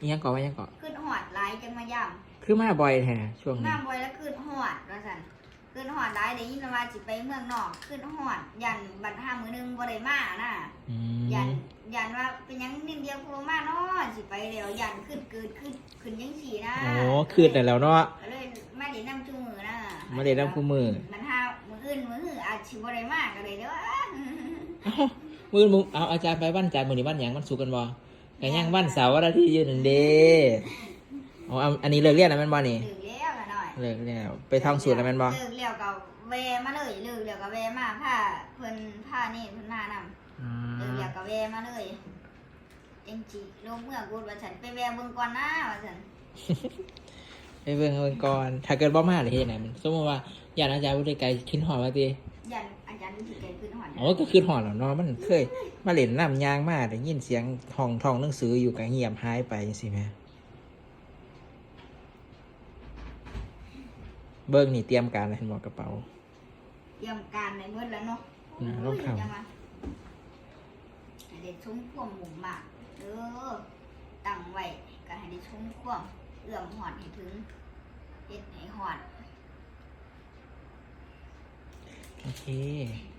อิหยังเกาะว่าอิหยังเกาะขึ้นหอดหลายจังมาย่คือมาบ่อยแท้ช่วงำนี้ น้ำบ่อยแล้วขึ้นหอดว่าซั่นขึ้นหอดหลายได้ยินว่าสิไปเมืองนอกขึ้นหอดยันบัดห้ามื้อหนึงบ่ได้มาน่ะอืยันมยันว่าเป็นหยังนิดเดียวโคมาเนาะสิไปแล้วยันขึ้นเกิดขึ้นขึ้นยังสี่นะโอ้คืดแต่แล้วเนาะก็เลยมาเด่นน้ำจุมือนะ มาเด่นน้ำคู่มือมันห้ามืออื่นมือหืออาจสิบ่ได้มากก็เลยเด้อเอ้ามือมึงเอาอาจารย์ไปวันจันทร์มื้อนี้วันหยังวันศุกร์กันบ่ ก็ยังวันเสาร์วันอาทิตย์อยู่นั่นเด้เอาเอาอันนี้เลิกเรียนแล้วแม่นบ่นี่ดึกแล้วละหน่อยเลิกแล้วไปท่องสูตรแล้วแม่นบ่เลิกแล้วก็แวมาเลยเลิกแล้วก็แวมาผ้าเพิ่นผ้านี่เพิ่นมานำอืเลิกมแล้วก็แวมาเลยเอ็งจิลงเมื่อกูว่าฉันไปแวเบิ่งก่อนนะว่าฉันไปเบิ่งเบิ่งก่อนถ้าเกิดบ่มาเลยเฮ็ดไหนมันสมมุติว่าญาติอาจารย์บ่ได้ไกลขึ้นหอว่าติยัน อาจารย์สิไกลขึ้นหอดอ๋อก็ขึ้นหอแล้วเนาะมันเคย มาเล่นน้ำยางมาได้ยินเสียงท่องท่องหนังสืออยู่ก็เงียบหายไปจังซี่แหมเบิ่งนี่เตรียมการแล้วเห็นบ่กระเป๋าเตรียมการในเบิดแล้วเนาะน่ะรองเท้าจังว่าให้ได้ชมความหมู่มากเด้อตั้งไว้ก็ให้ได้ชมความเอื้อมหอดให้ถึงเฮ็ดให้หอด โอ เคเ